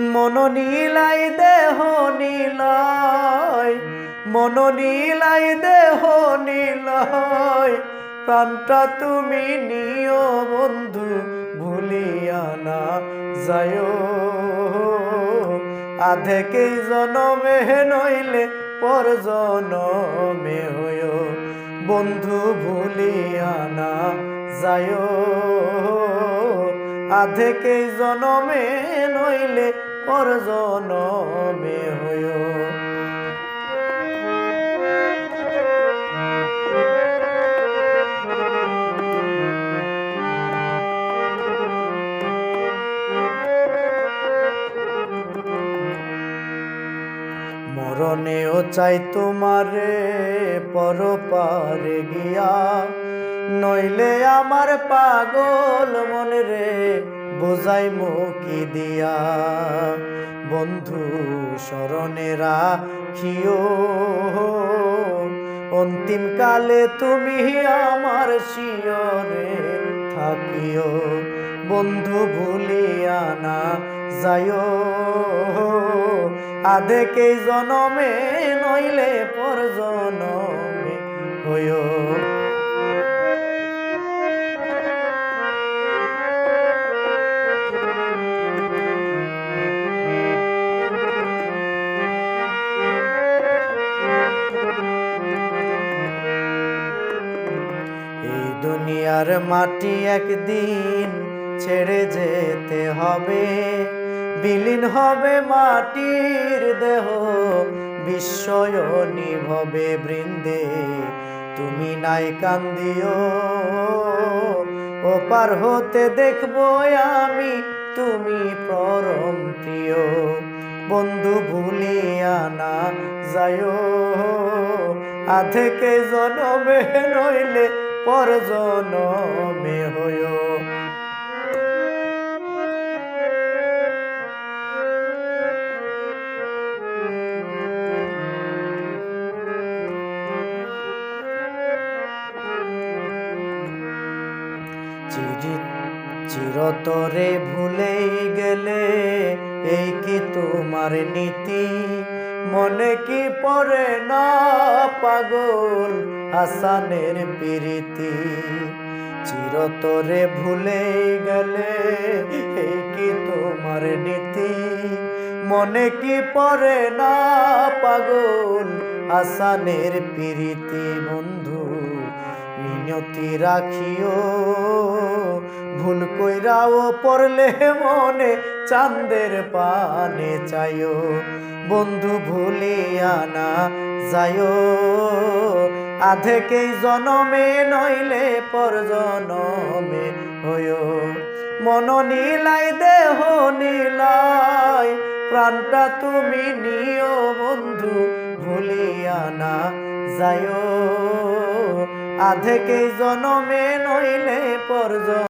মন নীলাই, দেহ নীলয় মন নীলাই, দেহ নীলয় প্রাণটা তুমি নিও বন্ধু, ভুলিয়া না যায়। আধেকেই জনমে নইলে পর জনমে হয় বন্ধু, ভুলিয়া না যায়। আধেকেই জনমে নইলে পর জনমে হয় মরণেও চাই তোমারে পর পারে গিয়া। নইলে আমার পাগল মনে রে বোঝাই মুখি দিয়া? বন্ধু স্মরণে রাখিও। অন্তিম কালে তুমি আমার শিয়রে থাকিও। বন্ধু ভুলিয়া না যাইও। আধেকেই জনমে নইলে পর জনমে হইও। দুনিয়ার মাটি একদিন ছেড়ে যেতে হবে। বিলীন হবে মাটির দেহ বিস্ময়নী ভবে বৃন্দে। তুমি নাই কান্দিও, ওপার হতে দেখব আমি, তুমি পরম প্রিয়। বন্ধু ভুলিয়া না যায় আধেকে জনমে নইলে পর জনমে হয় চিরতরে ভুলেই গেলে এই কি তোমার নীতি? মনে কি পড়ে না পাগল? হাসানের প্রীতি চিরতরে ভুলে গেলে এই কি তোমার নীতি? মনে কি পড়ে না পাগল? হাসানের প্রীতি বন্ধু মিনতি রাখিও। ভুল কইরাও পড়লে মনে চাঁদের পানে চাইও। বন্ধু ভুলিয়া না যায়ও আধেকেই জনমে নইলে পর জনমে হইও। মন নীলাই, দেহ নীলাই, প্রাণটা তুমি নিও। বন্ধু ভুলিয়া না আধেকেই জনমে নইলে পর